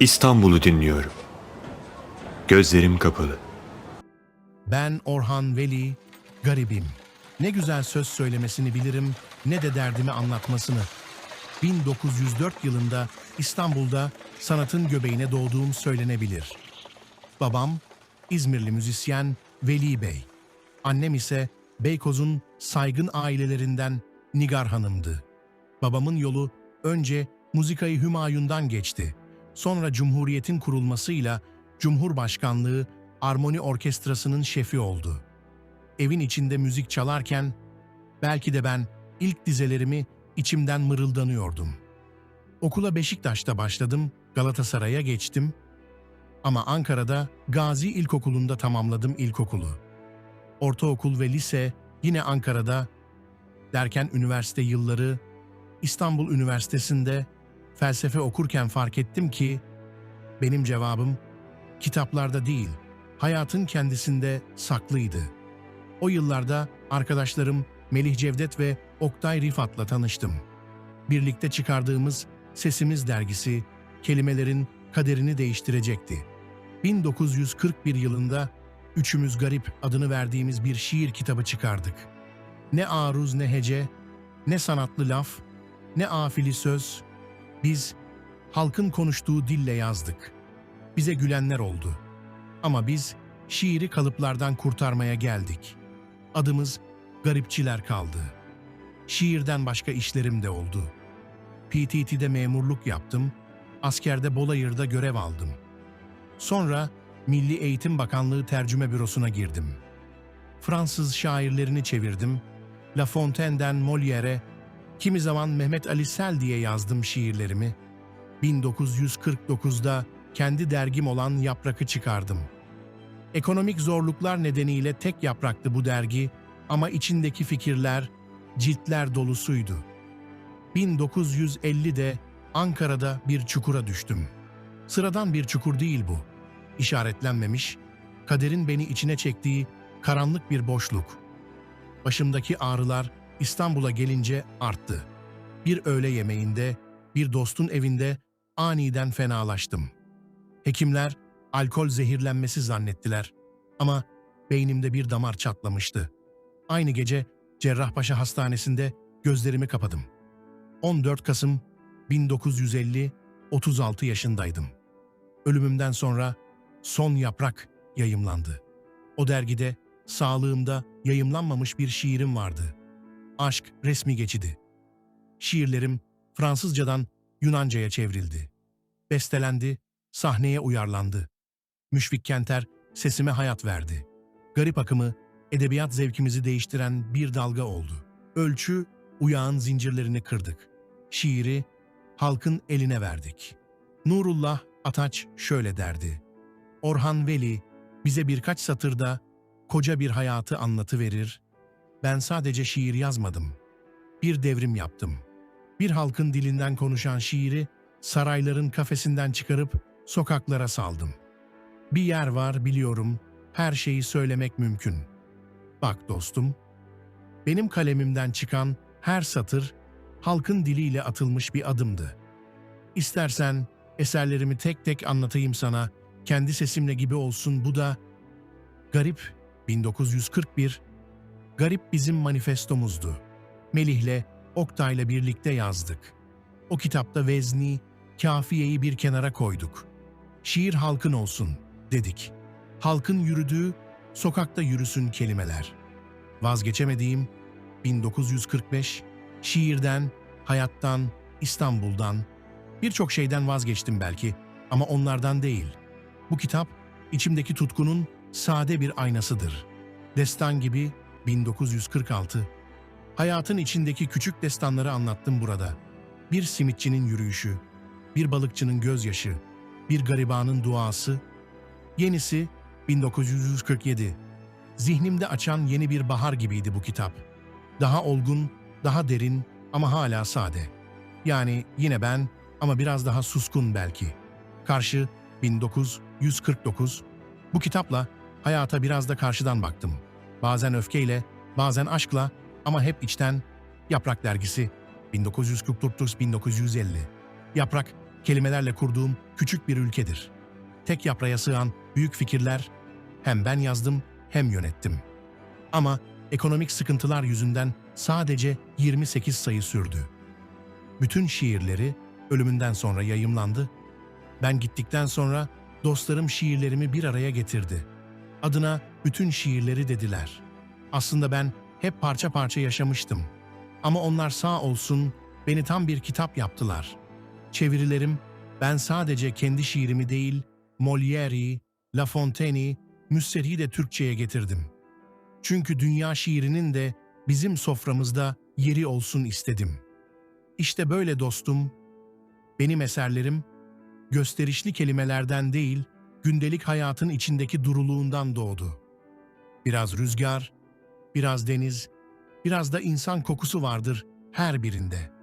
İstanbul'u dinliyorum. Gözlerim kapalı. Ben Orhan Veli, garibim. Ne güzel söz söylemesini bilirim, ne de derdimi anlatmasını. 1904 yılında İstanbul'da sanatın göbeğine doğduğum söylenebilir. Babam İzmirli müzisyen Veli Bey. Annem ise Beykoz'un saygın ailelerinden Nigar Hanım'dı. Babamın yolu önce Muzikayı Hümayun'dan geçti. Sonra Cumhuriyet'in kurulmasıyla Cumhurbaşkanlığı Armoni Orkestrası'nın şefi oldu. Evin içinde müzik çalarken belki de ben ilk dizelerimi içimden mırıldanıyordum. Okula Beşiktaş'ta başladım, Galatasaray'a geçtim ama Ankara'da Gazi İlkokulu'nda tamamladım ilkokulu. Ortaokul ve lise yine Ankara'da derken üniversite yılları İstanbul Üniversitesi'nde felsefe okurken fark ettim ki benim cevabım kitaplarda değil, hayatın kendisinde saklıydı. O yıllarda arkadaşlarım Melih Cevdet ve Oktay Rifat'la tanıştım. Birlikte çıkardığımız Sesimiz dergisi kelimelerin kaderini değiştirecekti. 1941 yılında Üçümüz Garip adını verdiğimiz bir şiir kitabı çıkardık. Ne aruz ne hece, ne sanatlı laf, ne afili söz. Biz halkın konuştuğu dille yazdık. Bize gülenler oldu. Ama biz şiiri kalıplardan kurtarmaya geldik. Adımız garipçiler kaldı. Şiirden başka işlerim de oldu. PTT'de memurluk yaptım, askerde Bolayır'da görev aldım. Sonra Milli Eğitim Bakanlığı Tercüme Bürosu'na girdim. Fransız şairlerini çevirdim. La Fontaine'den Molière'e, kimi zaman Mehmet Ali Sel diye yazdım şiirlerimi. 1949'da kendi dergim olan Yaprak'ı çıkardım. Ekonomik zorluklar nedeniyle tek yapraktı bu dergi ama içindeki fikirler, ciltler dolusuydu. 1950'de Ankara'da bir çukura düştüm. Sıradan bir çukur değil bu. İşaretlenmemiş, kaderin beni içine çektiği karanlık bir boşluk. Başımdaki ağrılar İstanbul'a gelince arttı. Bir öğle yemeğinde, bir dostun evinde aniden fenalaştım. Hekimler alkol zehirlenmesi zannettiler ama beynimde bir damar çatlamıştı. Aynı gece Cerrahpaşa Hastanesi'nde gözlerimi kapadım. 14 Kasım 1950, 36 yaşındaydım. Ölümümden sonra Son Yaprak yayımlandı. O dergide sağlığımda yayımlanmamış bir şiirim vardı. Aşk resmi geçidi. Şiirlerim Fransızcadan Yunanca'ya çevrildi. Bestelendi, sahneye uyarlandı. Müşfik Kenter sesime hayat verdi. Garip akımı, edebiyat zevkimizi değiştiren bir dalga oldu. Ölçü, uyağın zincirlerini kırdık. Şiiri, halkın eline verdik. Nurullah Ataç şöyle derdi. Orhan Veli bize birkaç satırda koca bir hayatı anlatıverir. Ben sadece şiir yazmadım. Bir devrim yaptım. Bir halkın dilinden konuşan şiiri sarayların kafesinden çıkarıp sokaklara saldım. Bir yer var biliyorum, her şeyi söylemek mümkün. Bak dostum, benim kalemimden çıkan her satır halkın diliyle atılmış bir adımdı. İstersen eserlerimi tek tek anlatayım sana, kendi sesimle gibi olsun bu da Garip 1941 Garip bizim manifestomuzdu. Melih'le, Oktay'la birlikte yazdık. O kitapta vezni, kafiyeyi bir kenara koyduk. Şiir halkın olsun dedik. Halkın yürüdüğü, sokakta yürüsün kelimeler. Vazgeçemediğim 1945 şiirden, hayattan, İstanbul'dan, birçok şeyden vazgeçtim belki ama onlardan değil. Bu kitap içimdeki tutkunun sade bir aynasıdır. Destan gibi 1946. Hayatın içindeki küçük destanları anlattım burada. Bir simitçinin yürüyüşü, bir balıkçının gözyaşı, bir garibanın duası. Yenisi 1947. Zihnimde açan yeni bir bahar gibiydi bu kitap. Daha olgun, daha derin ama hala sade. Yani yine ben ama biraz daha suskun belki. Karşı 1949. Bu kitapla hayata biraz da karşıdan baktım. Bazen öfkeyle, bazen aşkla ama hep içten Yaprak Dergisi 1949-1950. Yaprak kelimelerle kurduğum küçük bir ülkedir. Tek yapraya sığan büyük fikirler hem ben yazdım hem yönettim. Ama ekonomik sıkıntılar yüzünden sadece 28 sayı sürdü. Bütün şiirleri ölümünden sonra yayımlandı. Ben gittikten sonra dostlarım şiirlerimi bir araya getirdi. Adına bütün şiirleri dediler. Aslında ben hep parça parça yaşamıştım. Ama onlar sağ olsun beni tam bir kitap yaptılar. Çevirilerim ben sadece kendi şiirimi değil, Molière'i, La Fontaine'i, Müsser'i de Türkçe'ye getirdim. Çünkü dünya şiirinin de bizim soframızda yeri olsun istedim. İşte böyle dostum, benim eserlerim gösterişli kelimelerden değil, gündelik hayatın içindeki duruluğundan doğdu. Biraz rüzgar, biraz deniz, biraz da insan kokusu vardır her birinde.